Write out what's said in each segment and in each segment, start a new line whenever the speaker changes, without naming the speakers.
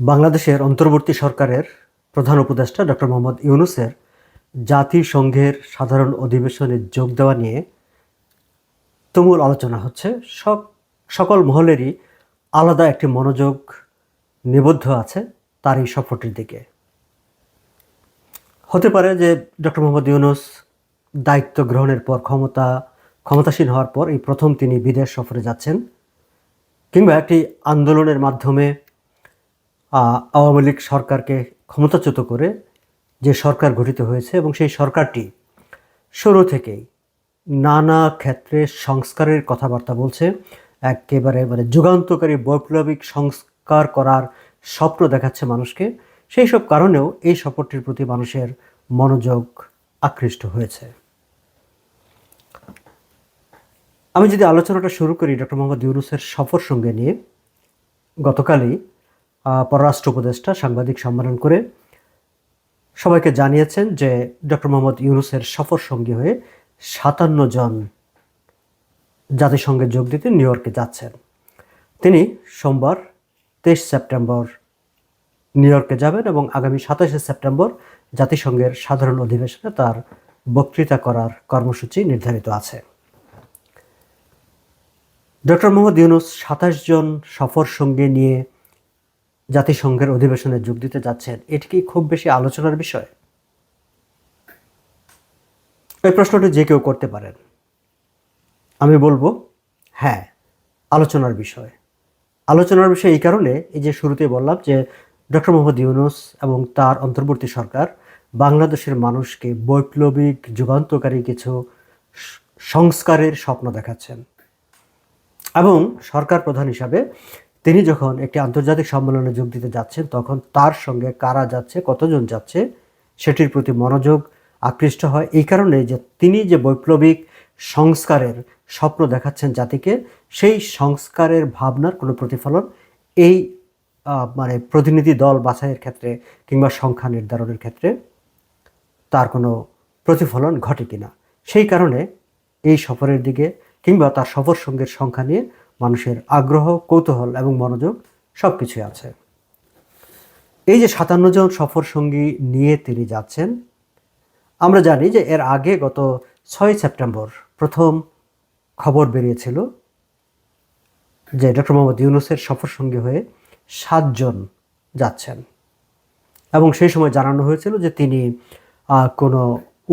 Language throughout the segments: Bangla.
বাংলাদেশের অন্তর্বর্তী সরকারের প্রধান উপদেষ্টা ডক্টর মোহাম্মদ ইউনুসের জাতিসংঘের সাধারণ অধিবেশনে যোগ দেওয়া নিয়ে তুমুল আলোচনা হচ্ছে। সকল মহলেরই আলাদা একটি মনোযোগ নিবদ্ধ আছে তার এই সফরটির দিকে। হতে পারে যে ডক্টর মোহাম্মদ ইউনুস দায়িত্ব গ্রহণের পর ক্ষমতা, ক্ষমতাসীন হওয়ার পর এই প্রথম তিনি বিদেশ সফরে যাচ্ছেন কিংবা একটি আন্দোলনের মাধ্যমে আওয়ামী লীগ সরকারকে ক্ষমতাচ্যুত করে যে সরকার গঠিত হয়েছে এবং সেই সরকারটি শুরু থেকেই নানা ক্ষেত্রে সংস্কারের কথাবার্তা বলছে। একেবারে মানে যুগান্তকারী বৈপ্লবিক সংস্কার করার স্বপ্ন দেখাচ্ছে মানুষকে। সেই সব কারণেও এই সফরটির প্রতি মানুষের মনোযোগ আকৃষ্ট হয়েছে। আমি যদি আলোচনাটা শুরু করি, ডক্টর মোহাম্মদ ইউনুসের সফর সঙ্গে নিয়ে, গতকালই পররাষ্ট্র উপদেষ্টা সাংবাদিক সম্মেলন করে সবাইকে জানিয়েছেন যে ডক্টর মোহাম্মদ ইউনুসের সফর সঙ্গী হয়ে সাতান্ন জন জাতিসংঘে যোগ দিতে নিউ ইয়র্কে যাচ্ছেন। তিনি সোমবার তেইশ সেপ্টেম্বর নিউ ইয়র্কে যাবেন এবং আগামী সাতাশে সেপ্টেম্বর জাতিসংঘের সাধারণ অধিবেশনে তার বক্তৃতা করার কর্মসূচি নির্ধারিত আছে। ডক্টর মোহাম্মদ ইউনুস সাতাশ জন সফর সঙ্গে নিয়ে জাতিসংঘের অধিবেশনে যোগ দিতে যাচ্ছেন, এটি কি খুব বেশি আলোচনার বিষয়? এই প্রশ্নটি যে কেউ করতে পারেন। আমি বলব হ্যাঁ আলোচনার বিষয়। আলোচনার বিষয় এই কারণে, এই যে শুরুতে বললাম যে ডক্টর মোহাম্মদ ইউনুস এবং তার অন্তর্বর্তী সরকার বাংলাদেশের মানুষকে বৈপ্লবিক, যুগান্তকারী কিছু সংস্কারের স্বপ্ন দেখাচ্ছেন। এবং সরকার প্রধান হিসাবে তিনি যখন একটি আন্তর্জাতিক সম্মেলনে যোগ দিতে যাচ্ছেন, তখন তার সঙ্গে কারা যাচ্ছে, কতজন যাচ্ছে, সেটির প্রতি মনোযোগ আকৃষ্ট হয়। এই কারণে যে তিনি যে বৈপ্লবিক সংস্কারের স্বপ্ন দেখাচ্ছেন জাতিকে, সেই সংস্কারের ভাবনার কোনো প্রতিফলন এই মানে প্রতিনিধি দল বাছাইয়ের ক্ষেত্রে কিংবা সংখ্যা নির্ধারণের ক্ষেত্রে তার কোনো প্রতিফলন ঘটে কিনা। সেই কারণে এই সফরের দিকে কিংবা তার সফর সঙ্গের সংখ্যা নিয়ে মানুষের আগ্রহ, কৌতূহল এবং মনোযোগ সব কিছুই আছে। এই যে সাতান্ন জন সফর সঙ্গী নিয়ে তিনি যাচ্ছেন, আমরা জানি যে এর আগে গত ছয় সেপ্টেম্বর প্রথম খবর বেরিয়েছিল যে ডক্টর মোহাম্মদ ইউনুসের সফর সঙ্গী হয়ে সাতজন যাচ্ছেন। এবং সেই সময় জানানো হয়েছিল যে তিনি কোনো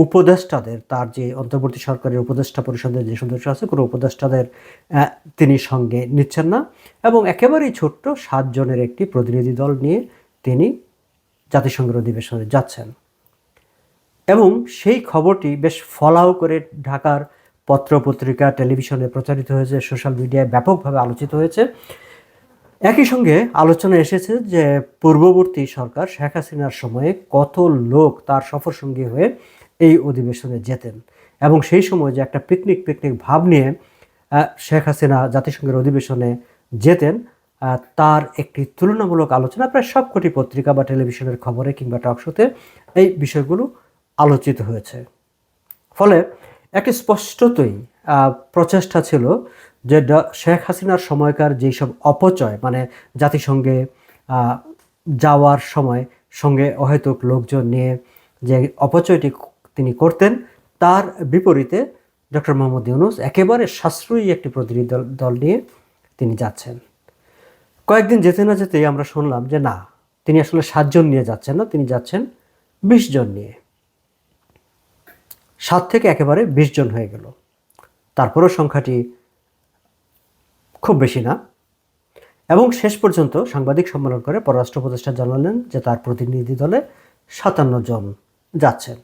উপদেষ্টাদের, তার যে অন্তর্বর্তী সরকারের উপদেষ্টা পরিষদের যে সদস্য আছে, কোনো উপদেষ্টাদের তিনি সঙ্গে নিচ্ছেন না এবং একেবারেই ছোট্ট সাতজনের একটি প্রতিনিধি দল নিয়ে তিনি জাতিসংঘের অধিবেশনে যাচ্ছেন। এবং সেই খবরটি বেশ ফলাও করে ঢাকার পত্র পত্রিকা টেলিভিশনে প্রচারিত হয়েছে, সোশ্যাল মিডিয়ায় ব্যাপকভাবে আলোচিত হয়েছে। একই সঙ্গে আলোচনা এসেছে যে পূর্ববর্তী সরকার শেখ হাসিনার সময়ে কত লোক তার সফর সঙ্গী হয়ে এই অধিবেশনে যেতেন। এবং সেই সময় যে একটা পিকনিক পিকনিক ভাব নিয়ে শেখ হাসিনা জাতিসংঘের অধিবেশনে যেতেন তার একটি তুলনামূলক আলোচনা, প্রায় সবকটি পত্রিকা বা টেলিভিশনের খবরে কিংবা টকশোতে এই বিষয়গুলো আলোচিত হয়েছে। ফলে একটি স্পষ্টতই প্রচেষ্টা ছিল যে শেখ হাসিনার সময়কার যেই সব অপচয় মানে জাতিসংঘে যাওয়ার সময় সঙ্গে অহেতুক লোকজন নিয়ে যে অপচয়টি তিনি করতেন। তার বিপরীতে ডক্টর মোহাম্মদ ইউনুস একেবারে সাশ্রয়ী একটি প্রতিনিধি দল দল নিয়ে তিনি যাচ্ছেন। কয়েকদিন যেতে না যেতেই আমরা শুনলাম যে না, তিনি আসলে সাতজন নিয়ে যাচ্ছেন না, তিনি যাচ্ছেন বিশ জন নিয়ে। সাত থেকে একেবারে বিশ জন হয়ে গেল। তারপরও সংখ্যাটি খুব বেশি না। এবং শেষ পর্যন্ত সাংবাদিক সম্মেলন করে পররাষ্ট্র উপদেষ্টা জানালেন যে তার প্রতিনিধি দলে সাতান্ন জন যাচ্ছেন।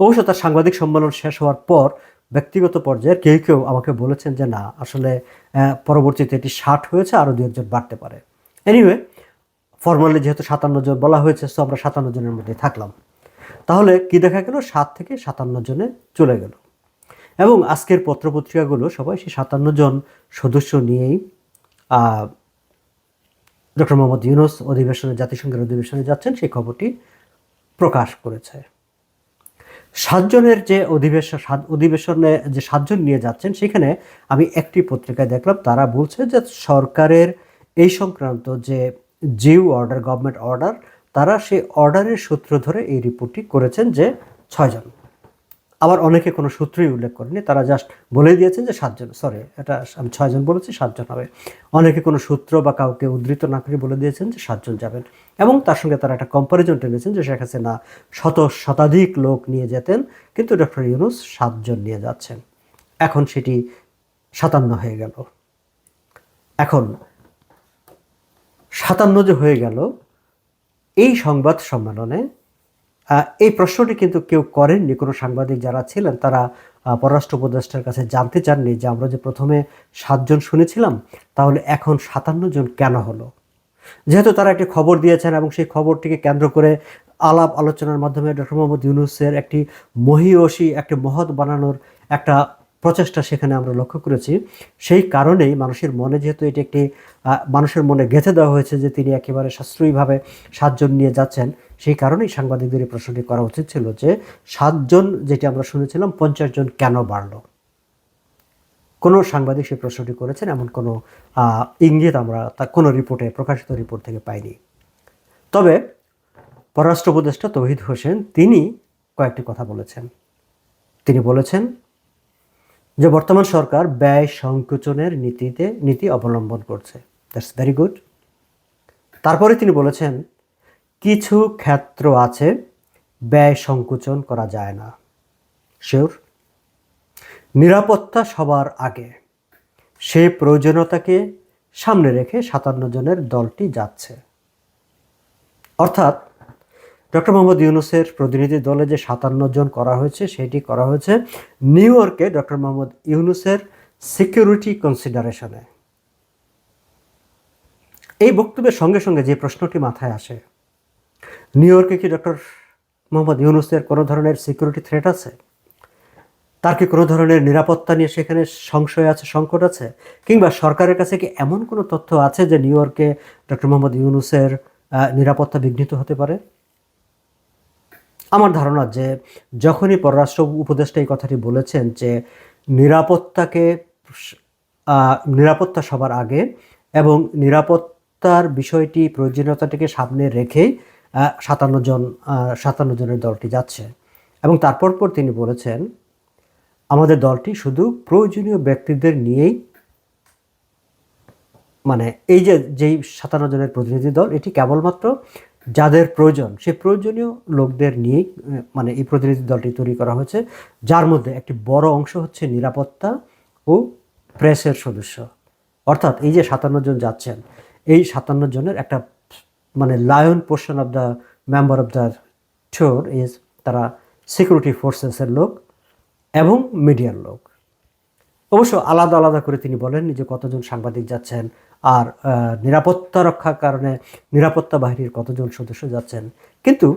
অবশ্য তার সাংবাদিক সম্মেলন শেষ হওয়ার পর ব্যক্তিগত পর্যায়ে কেউ কেউ আমাকে বলেছেন যে, না, আসলে পরবর্তীতে এটি ষাট হয়েছে, আরও দু একজন বাড়তে পারে। এনিওয়ে ফর্মালি যেহেতু সাতান্ন জন বলা হয়েছে তো আমরা সাতান্ন জনের মধ্যে থাকলাম। তাহলে কি দেখা গেল? সাত থেকে সাতান্ন জনে চলে গেল। এবং আজকের পত্রপত্রিকাগুলো সবাই সেই সাতান্ন জন সদস্য নিয়েই ডক্টর মোহাম্মদ ইউনুস অধিবেশনে, জাতিসংঘের অধিবেশনে যাচ্ছেন, সেই খবরটি প্রকাশ করেছে। সাতজনের যে অধিবেশন, সাত অধিবেশনে যে সাতজন নিয়ে যাচ্ছেন, সেখানে আমি একটি পত্রিকায় দেখলাম, তারা বলছে যে সরকারের এই সংক্রান্ত যে জিউ অর্ডার, গভর্নমেন্ট অর্ডার, তারা সেই অর্ডারের সূত্র ধরে এই রিপোর্টটি করেছেন যে ছয়জন। আবার অনেকে কোনো সূত্রই উল্লেখ করেনি, তারা জাস্ট বলে দিয়েছেন যে সাতজন সরি এটা আমি ছয়জন বলেছি, সাতজন হবে। অনেকে কোনো সূত্র বা কাউকে উদ্ধৃত না করে বলে দিয়েছেন যে সাতজন যাবেন। এবং তার সঙ্গে তারা একটা কম্পারিজন টেনেছেন যে শেখ হাসিনা শত শতাধিক লোক নিয়ে যেতেন, কিন্তু ডক্টর ইউনুস সাতজন নিয়ে যাচ্ছেন। এখন সেটি সাতান্ন হয়ে গেল। এখন সাতান্ন যে হয়ে গেল, এই সংবাদ সম্মেলনে এই প্রশ্নটি কিন্তু কেউ করেননি। কোনো সাংবাদিক যারা ছিলেন, তারা পররাষ্ট্র উপদেষ্টার কাছে জানতে চাননি যে আমরা যে প্রথমে সাতজন শুনেছিলাম, তাহলে এখন সাতান্ন জন কেন হলো? যেহেতু তারা একটি খবর দিয়েছেন এবং সেই খবরটিকে কেন্দ্র করে আলাপ আলোচনার মাধ্যমে ডক্টর মোহাম্মদ ইউনুসের একটি মহিয়সী, একটি মহৎ বানানোর একটা প্রচেষ্টা সেখানে আমরা লক্ষ্য করেছি। সেই কারণেই মানুষের মনে যেহেতু এটি একটি মানুষের মনে গেঁথে দেওয়া হয়েছে যে তিনি একেবারে সাশ্রয়ীভাবে সাতজন নিয়ে যাচ্ছেন, সেই কারণেই সাংবাদিকদের এই প্রশ্নটি করা উচিত ছিল যে সাতজন যেটি আমরা শুনেছিলাম, পঞ্চাশ জন কেন বাড়লো? কোনো সাংবাদিক সেই প্রশ্নটি করেছেন? এমন কোনো ইঙ্গিত আমরা তা কোনো রিপোর্টে, প্রকাশিত রিপোর্ট থেকে পাইনি। তবে পররাষ্ট্র উপদেষ্টা তৌহিদ হোসেন তিনি কয়েকটি কথা বলেছেন। তিনি বলেছেন যে বর্তমান সরকার ব্যয় সংকোচনের নীতিতে, নীতি অবলম্বন করছে। দ্যাটস ভেরি গুড তারপরে তিনি বলেছেন, কিছু ক্ষেত্র আছে, ব্যয় সংকোচন করা যায় না। শিওর নিরাপত্তা সবার আগে। সে প্রয়োজনীয়তাকে সামনে রেখে সাতান্ন জনের দলটি যাচ্ছে। অর্থাৎ ডক্টর মোহাম্মদ ইউনুসের প্রতিনিধি দলে যে সাতান্ন জন করা হয়েছে, সেটি করা হয়েছে নিউ ইয়র্কে ডক্টর মোহাম্মদ ইউনুসের সিকিউরিটি কনসিডারেশনে। এই বক্তব্যের সঙ্গে সঙ্গে যে প্রশ্নটি মাথায় আসে, নিউ ইয়র্কে কি ডক্টর মোহাম্মদ ইউনুসের কোনো ধরনের সিকিউরিটি থ্রেট আছে? তার কি কোনো ধরনের নিরাপত্তা নিয়ে সেখানে সংশয় আছে, সংকট আছে? কিংবা সরকারের কাছে কি এমন কোনো তথ্য আছে যে নিউ ইয়র্কে ডক্টর মোহাম্মদ ইউনুসের নিরাপত্তা বিঘ্নিত হতে পারে? আমার ধারণা যে যখনই পররাষ্ট্র উপদেষ্টা এই কথাটি বলেছেন যে নিরাপত্তাকে নিরাপত্তা সবার আগে এবং নিরাপত্তার বিষয়টি প্রয়োজনীয়তাটিকে সামনে রেখেই সাতান্ন জন সাতান্ন জনের দলটি যাচ্ছে। এবং তারপর পর তিনি বলেছেন, আমাদের দলটি শুধু প্রয়োজনীয় ব্যক্তিদের নিয়েই মানে এই যে, যেই সাতান্ন জনের প্রতিনিধি দল, এটি কেবলমাত্র যাদের প্রয়োজন সে প্রয়োজনীয় লোকদের নিয়েই মানে এই প্রতিনিধি দলটি তৈরি করা হয়েছে, যার মধ্যে একটি বড় অংশ হচ্ছে নিরাপত্তা ও প্রেসের সদস্য। অর্থাৎ এই যে সাতান্ন জন যাচ্ছেন, এই সাতান্ন জনের একটা মানে lion portion of the member of the tour is তারা সিকিউরিটি ফোর্সেসের লোক এবং মিডিয়ার লোক। অবশ্য আলাদা আলাদা করে তিনি বলেননি যে কতজন সাংবাদিক যাচ্ছেন আর নিরাপত্তা রক্ষার কারণে নিরাপত্তা বাহিনীর কতজন সদস্য যাচ্ছেন। কিন্তু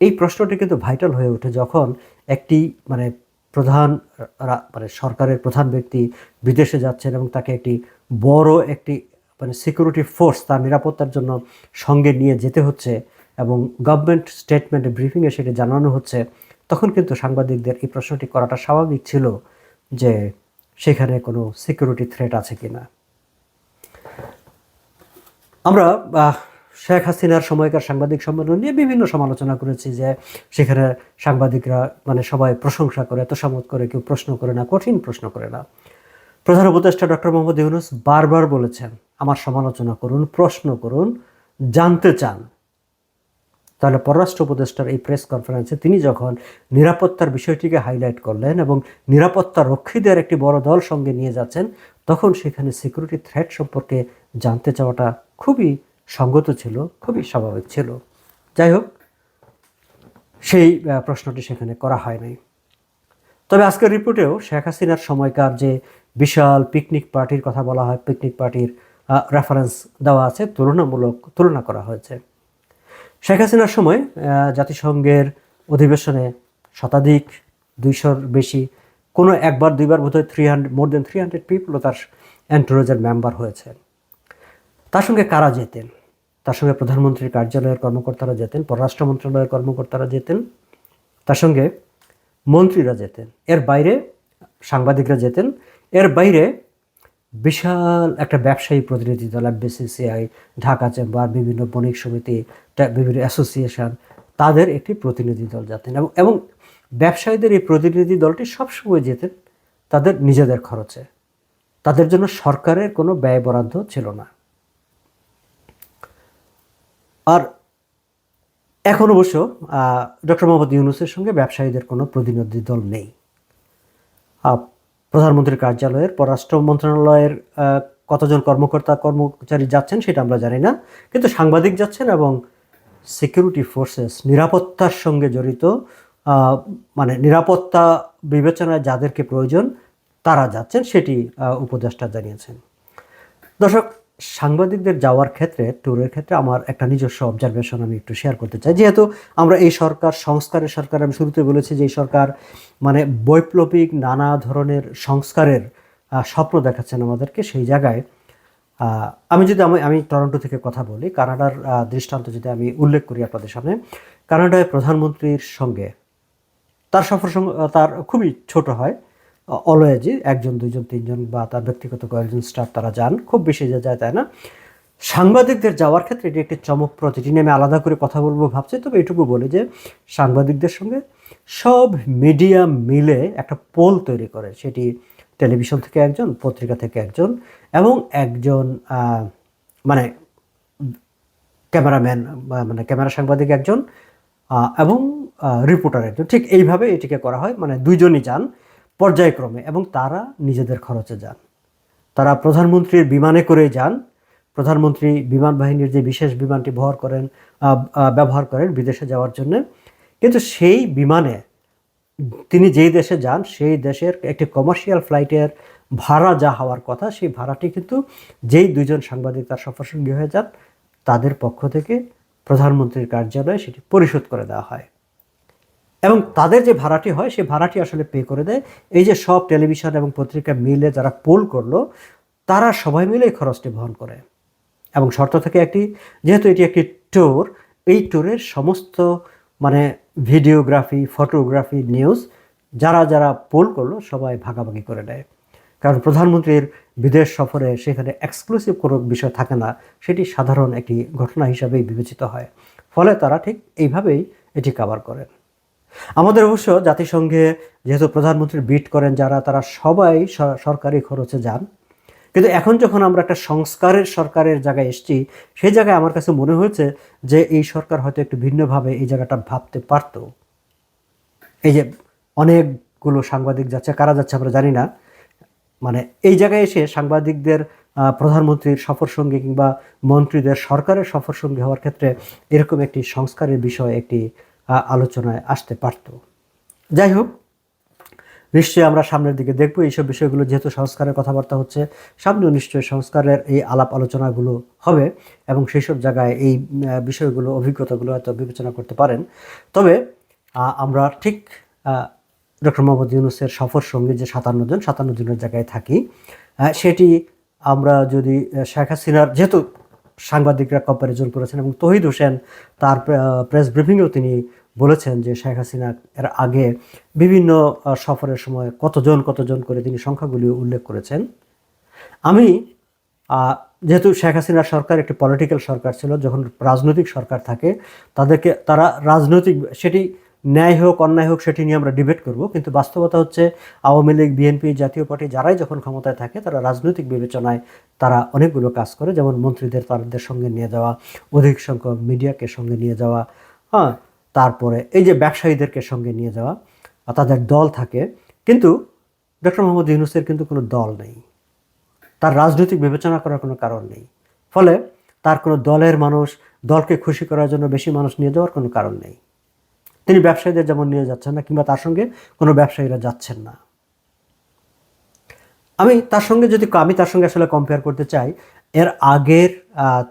এই প্রশ্নটি কিন্তু ভাইটাল হয়ে ওঠে যখন একটি মানে প্রধান মানে সরকারের প্রধান ব্যক্তি বিদেশে যাচ্ছেন এবং তাকে একটি বড় একটি মানে সিকিউরিটি ফোর্স তার নিরাপত্তার জন্য সঙ্গে নিয়ে যেতে হচ্ছে এবং গভর্নমেন্ট স্টেটমেন্টে ব্রিফিংয়ে সেটি জানানো হচ্ছে, তখন কিন্তু সাংবাদিকদের এই প্রশ্নটি করাটা স্বাভাবিক ছিল যে সেখানে কোনো সিকিউরিটি থ্রেট আছে কিনা। আমরা আহ, শেখ হাসিনার সময়কার সাংবাদিক সম্মেলন নিয়ে বিভিন্ন সমালোচনা করেছি যে সেখানে সাংবাদিকরা মানে সবাই প্রশংসা করে এত তোষামত করে কেউ প্রশ্ন করে না কঠিন প্রশ্ন করে না। প্রধান উপদেষ্টা ডক্টর মোহাম্মদ ইউনুস বারবার বলেছেন আমার সমালোচনা করুন প্রশ্ন করুন জানতে চান। তাহলে পররাষ্ট্র উপদেষ্টার এই প্রেস কনফারেন্সে তিনি যখন নিরাপত্তার বিষয়টিকে হাইলাইট করলেন এবং নিরাপত্তা রক্ষীদের একটি বড় দল সঙ্গে নিয়ে যাচ্ছেন, তখন সেখানে সিকিউরিটি থ্রেট সম্পর্কে জানতে চাওয়াটা খুবই সঙ্গত ছিল, খুবই স্বাভাবিক ছিল। যাই হোক, সেই প্রশ্নটি সেখানে করা হয় নাই। তবে আজকের রিপোর্টেও শেখ হাসিনার সময়কার যে বিশাল পিকনিক পার্টির কথা বলা হয় পিকনিক পার্টির রেফারেন্স দেওয়া আছে, তুলনামূলক, তুলনা করা হয়েছে। শেখ হাসিনার সময় জাতিসংঘের অধিবেশনে শতাধিক, দুইশোর বেশি, কোনো একবার, দুইবার বোধহয় three hundred more than three hundred পিপলও তার অ্যান্টোরেজের মেম্বার হয়েছে। তার সঙ্গে কারা যেতেন? তার সঙ্গে প্রধানমন্ত্রীর কার্যালয়ের কর্মকর্তারা যেতেন, পররাষ্ট্র মন্ত্রণালয়ের কর্মকর্তারা যেতেন, তার সঙ্গে মন্ত্রীরা যেতেন, এর বাইরে সাংবাদিকরা যেতেন, এর বাইরে বিশাল একটা ব্যবসায়ী প্রতিনিধি দল বিসিসিআই ঢাকা চেম্বার, বিভিন্ন বণিক সমিতি বিভিন্ন অ্যাসোসিয়েশন, তাদের একটি প্রতিনিধি দল যেতেন। এবং এবং ব্যবসায়ীদের এই প্রতিনিধি দলটি সবসময় যেতেন তাদের নিজেদের খরচে। তাদের জন্য সরকারের কোনো ব্যয় বরাদ্দ ছিল না। আর এখন অবশ্য ডক্টর মোহাম্মদ ইউনুসের সঙ্গে ব্যবসায়ীদের কোনো প্রতিনিধি দল নেই। প্রধানমন্ত্রীর কার্যালয়ের, পররাষ্ট্র মন্ত্রণালয়ের কতজন কর্মকর্তা, কর্মচারী যাচ্ছেন সেটা আমরা জানি না। কিন্তু সাংবাদিক যাচ্ছেন এবং সিকিউরিটি ফোর্সেস নিরাপত্তার সঙ্গে জড়িত মানে নিরাপত্তা বিবেচনায় যাদেরকে প্রয়োজন, তারা যাচ্ছেন, সেটি উপদেষ্টা জানিয়েছেন। দর্শক সাংবাদিকদের যাওয়ার ক্ষেত্রে ট্যুরের ক্ষেত্রে আমার একটা নিজস্ব অবজারভেশন আমি একটু শেয়ার করতে চাই। যেহেতু আমরা এই সরকার, সংস্কারের সরকার, আমি শুরুতে বলেছি যে এই সরকার মানে বৈপ্লবিক নানা ধরনের সংস্কারের স্বপ্ন দেখাচ্ছেন আমাদেরকে সেই জায়গায়। আমি যদি আমি আমি টরন্টো থেকে কথা বলি, কানাডার দৃষ্টান্ত যদি আমি উল্লেখ করি আপনাদের সামনে, কানাডায় প্রধানমন্ত্রীর সঙ্গে তার সফর তার খুবই ছোট হয়। অলওয়েজই একজন, দুইজন, তিনজন বা তার ব্যক্তিগত কয়েকজন স্টাফ তারা যান। খুব বেশি যে যায় তাই না? সাংবাদিকদের যাওয়ার ক্ষেত্রে এটি একটি চমকপ্রদ, এটি নিয়ে আমি আলাদা করে কথা বলব ভাবছি। তবে এটুকু বলি যে সাংবাদিকদের সঙ্গে সব মিডিয়া মিলে একটা পোল তৈরি করে। সেটি টেলিভিশন থেকে একজন, পত্রিকা থেকে একজন এবং একজন মানে ক্যামেরাম্যান মানে ক্যামেরা সাংবাদিক একজন এবং রিপোর্টার একজন। ঠিক এইভাবে এটিকে করা হয়। মানে দুইজনই যান। পর্যায়ক্রমে এবং তারা নিজেদের খরচে যান। তারা প্রধানমন্ত্রীর বিমানে করে যান। প্রধানমন্ত্রী বিমান বাহিনীর যে বিশেষ বিমানটি ব্যবহার করেন ব্যবহার করেন বিদেশে যাওয়ার জন্য। কিন্তু সেই বিমানে তিনি যেই দেশে যান, সেই দেশের একটি কমার্শিয়াল ফ্লাইটের ভাড়া যা হওয়ার কথা, সেই ভাড়াটি কিন্তু যেই দুইজন সাংবাদিক তার সফরসঙ্গী হয়ে যান, তাদের পক্ষ থেকে প্রধানমন্ত্রীর কার্যালয়ে সেটি পরিশোধ করে দেওয়া হয়। এবং তাদের যে ভাড়াটি হয়, সেই ভাড়াটি আসলে পে করে দেয়। এই যে সব টেলিভিশন এবং পত্রিকা মিলে যারা পোল করল, তারা সবাই মিলে এই খরচটি বহন করে। এবং শর্ত থেকে একটি, যেহেতু এটি একটি ট্যুর এই ট্যুরের সমস্ত মানে ভিডিওগ্রাফি ফটোগ্রাফি নিউজ যারা যারা পোল করল, সবাই ভাগাভাগি করে নেয়। কারণ প্রধানমন্ত্রীর বিদেশ সফরে সেখানে এক্সক্লুসিভ কোনো বিষয় থাকে না, সেটি সাধারণ একটি ঘটনা হিসাবেই বিবেচিত হয়। ফলে তারা ঠিক এইভাবেই এটি কাভার করেন আমাদের অবশ্য জাতিসংঘে যেহেতু প্রধানমন্ত্রী বিট করেন যারা, তারা সবাই সরকারি খরচে যান। কিন্তু এখন যখন আমরা একটা সংস্কারের সরকারের জায়গায় এসেছি, সেই জায়গায় আমার কাছে মনে হয়েছে যে এই সরকার হয়তো একটু ভিন্নভাবে এই জায়গাটা ভাবতে পারতো। এই যে অনেকগুলো সাংবাদিক যাচ্ছে, কারা যাচ্ছে আমরা জানি না। মানে এই জায়গায় এসে সাংবাদিকদের প্রধানমন্ত্রীর সফর সঙ্গী কিংবা মন্ত্রীদের সরকারের সফর সঙ্গী হওয়ার ক্ষেত্রে এরকম একটি সংস্কারের বিষয়, একটি আলোচনায় আসতে পারত। যাই হোক, নিশ্চয়ই আমরা সামনের দিকে দেখব। এইসব বিষয়গুলো যেহেতু সংস্কারের কথাবার্তা হচ্ছে, সামনেও নিশ্চয়ই সংস্কারের এই আলাপ আলোচনাগুলো হবে এবং সেই সব জায়গায় এই বিষয়গুলো, অভিজ্ঞতাগুলো হয়তো বিবেচনা করতে পারেন। তবে আমরা ঠিক ডক্টর মোহাম্মদ ইউনুসের সফর সঙ্গে যে সাতান্ন জন, সাতান্ন জনের জায়গায় থাকি সেটি আমরা যদি শেখ হাসিনার যেহেতু সাংবাদিকরা কম্প্যারিজন করেছেন এবং তহিদ হোসেন তার প্রেস ব্রিফিংয়েও তিনি বলেছেন যে শেখ হাসিনা এর আগে বিভিন্ন সফরের সময় কতজন কতজন করে তিনি সংখ্যাগুলি উল্লেখ করেছেন। আমি যেহেতু শেখ হাসিনার সরকার একটি পলিটিক্যাল সরকার ছিল, যখন রাজনৈতিক সরকার থাকে, তাদেরকে, তারা রাজনৈতিক, সেটি ন্যায় হোক, অন্যায় হোক, সেটি নিয়ে আমরা ডিবেট করব। কিন্তু বাস্তবতা হচ্ছে, আওয়ামী লীগ, বিএনপি, জাতীয় পার্টি যারাই যখন ক্ষমতায় থাকে, তারা রাজনৈতিক বিবেচনায় তারা অনেকগুলো কাজ করে। যেমন মন্ত্রীদের তাদের সঙ্গে নিয়ে যাওয়া, অধিক সংখ্যক মিডিয়াকে সঙ্গে নিয়ে যাওয়া হ্যাঁ তারপরে এই যে ব্যবসায়ীদেরকে সঙ্গে নিয়ে যাওয়া তাদের দল থাকে। কিন্তু ডক্টর মোহাম্মদ ইউনুসের কিন্তু কোনো দল নেই। তার রাজনৈতিক বিবেচনা করার কোনো কারণ নেই। ফলে তার কোনো দলের মানুষ দলকে খুশি করার জন্য বেশি মানুষ নিয়ে যাওয়ার কোনো কারণ নেই। তিনি ব্যবসায়ীদের যেমন নিয়ে যাচ্ছেন না কিংবা তার সঙ্গে কোনো ব্যবসায়ীরা যাচ্ছেন না। আমি তার সঙ্গে যদি আমি তার সঙ্গে আসলে কম্পেয়ার করতে চাই এর আগের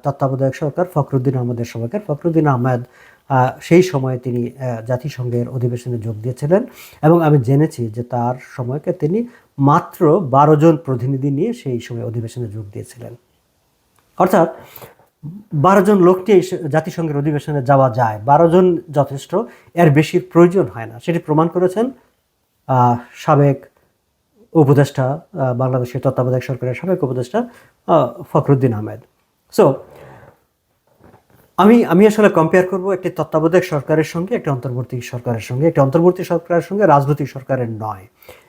তত্ত্বাবধায়ক সরকার ফখরুদ্দিন আহমদের সরকার ফখরুদ্দিন আহমেদ আহ, সেই সময়ে তিনি জাতিসংঘের অধিবেশনে যোগ দিয়েছিলেন এবং আমি জেনেছি যে তার সময়কে তিনি মাত্র বারো জন প্রতিনিধি নিয়ে সেই সময় অধিবেশনে যোগ দিয়েছিলেন। অর্থাৎ বারো জন লোক নিয়ে জাতিসংঘের অধিবেশনে যাওয়া যায়। বারো জন যথেষ্ট, এর বেশি প্রয়োজন হয় না। সেটি প্রমাণ করেছেন সাবেক উপদেষ্টা বাংলাদেশের তত্ত্বাবধায়ক সরকারের সাবেক উপদেষ্টা ফখরুদ্দিন আহমেদ। সো আমি আমি আসলে কম্পেয়ার করব একটি তত্ত্বাবধায়ক সরকারের সঙ্গে, একটি অন্তর্বর্তী সরকারের সঙ্গে। একটি অন্তর্বর্তী সরকারের সঙ্গে রাজনৈতিক সরকারের নয়।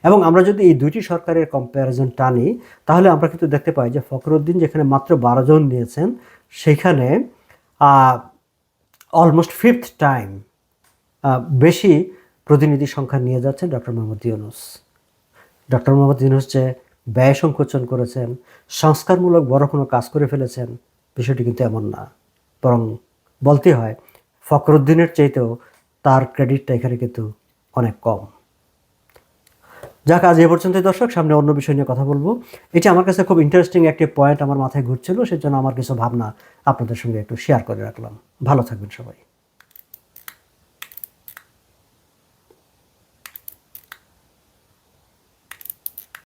এবং আমরা যদি এই দুইটি সরকারের কম্প্যারিজন টানি, তাহলে আমরা কিন্তু দেখতে পাই যে ফখরুদ্দিন যেখানে মাত্র বারো জন নিয়েছেন সেখানে অলমোস্ট ফিফথ টাইম বেশি প্রতিনিধি সংখ্যা নিয়ে যাচ্ছেন ডক্টর মোহাম্মদ ইউনুস। ডক্টর মোহাম্মদ ইউনুস যে ব্যয় সংকোচন করেছেন, সংস্কারমূলক বড় কোনো কাজ করে ফেলেছেন, বিষয়টি কিন্তু এমন না। বরং বলতে হয়, ফখরুদ্দিনের চাইতেও তার ক্রেডিটটা এখানে কিন্তু অনেক কম। যাক আজ এ পর্যন্ত দর্শক, সামনে অন্য বিষয় নিয়ে কথা বলব। এটি আমার কাছে খুব ইন্টারেস্টিং একটি পয়েন্ট আমার মাথায় ঘুরছিল, সেজন্য আমার কিছু ভাবনা আপনাদের সঙ্গে একটু শেয়ার করে রাখলাম। ভালো থাকবেন সবাই।